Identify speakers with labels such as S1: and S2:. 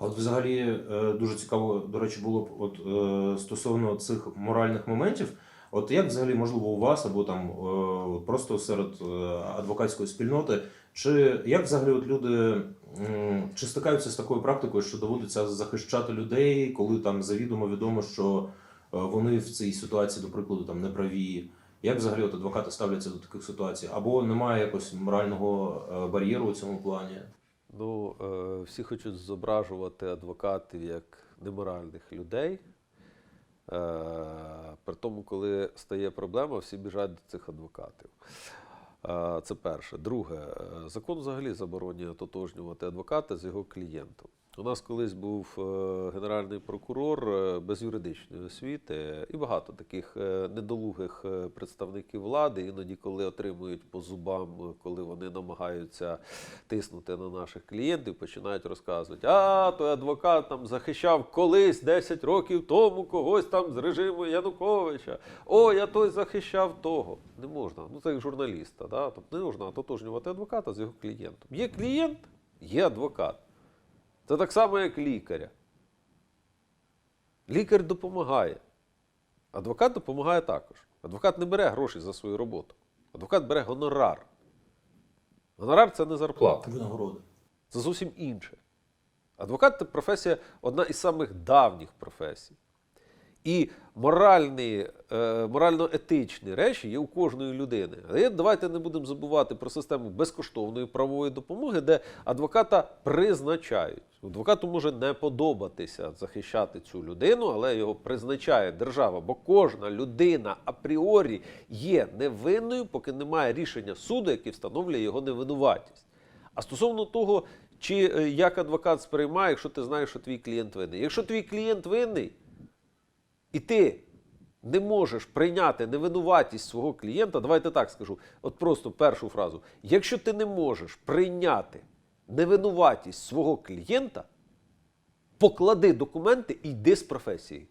S1: А от взагалі е, дуже цікаво, до речі, було б от е, стосовно цих моральних моментів. От як взагалі можливо у вас або там е, просто серед адвокатської спільноти, чи як взагалі от люди чи стикаються з такою практикою, що доводиться захищати людей, коли там завідомо відомо, що вони в цій ситуації, до прикладу, там неправі? Як взагалі от адвокати ставляться до таких ситуацій? Або немає якогось морального бар'єру у цьому плані?
S2: Ну, е, всі хочуть зображувати адвокатів як неморальних людей. Е, При тому, коли стає проблема, всі біжать до цих адвокатів. Е, Це перше. Друге, е, закон взагалі заборонює ототожнювати адвоката з його клієнтом. У нас колись був е, генеральний прокурор е, без юридичної освіти і багато таких е, недолугих представників влади, іноді, коли отримують по зубам, коли вони намагаються тиснути на наших клієнтів, починають розказувати: а той адвокат там захищав колись 10 років тому когось там з режиму Януковича. О, я той захищав того. Не можна. Ну це як журналіста. Да? Тобто не можна ототожнювати адвоката з його клієнтом. Є клієнт, є адвокат. Це так само, як лікаря. Лікар допомагає. Адвокат допомагає також. Адвокат не бере гроші за свою роботу. Адвокат бере гонорар. Гонорар це не зарплата.
S1: Винагороди.
S2: Це зовсім інше. Адвокат це професія одна із самих давніх професій. І моральні, е, морально-етичні речі є у кожної людини. Але давайте не будемо забувати про систему безкоштовної правової допомоги, де адвоката призначають. Адвокату може не подобатися захищати цю людину, але його призначає держава, бо кожна людина апріорі є невинною, поки немає рішення суду, яке встановлює його невинуватість. А стосовно того, чи е, як адвокат сприймає, якщо ти знаєш, що твій клієнт винний. Якщо твій клієнт винний, і ти не можеш прийняти невинуватість свого клієнта, давайте так скажу, от просто першу фразу. Якщо ти не можеш прийняти невинуватість свого клієнта, поклади документи і йди з професії.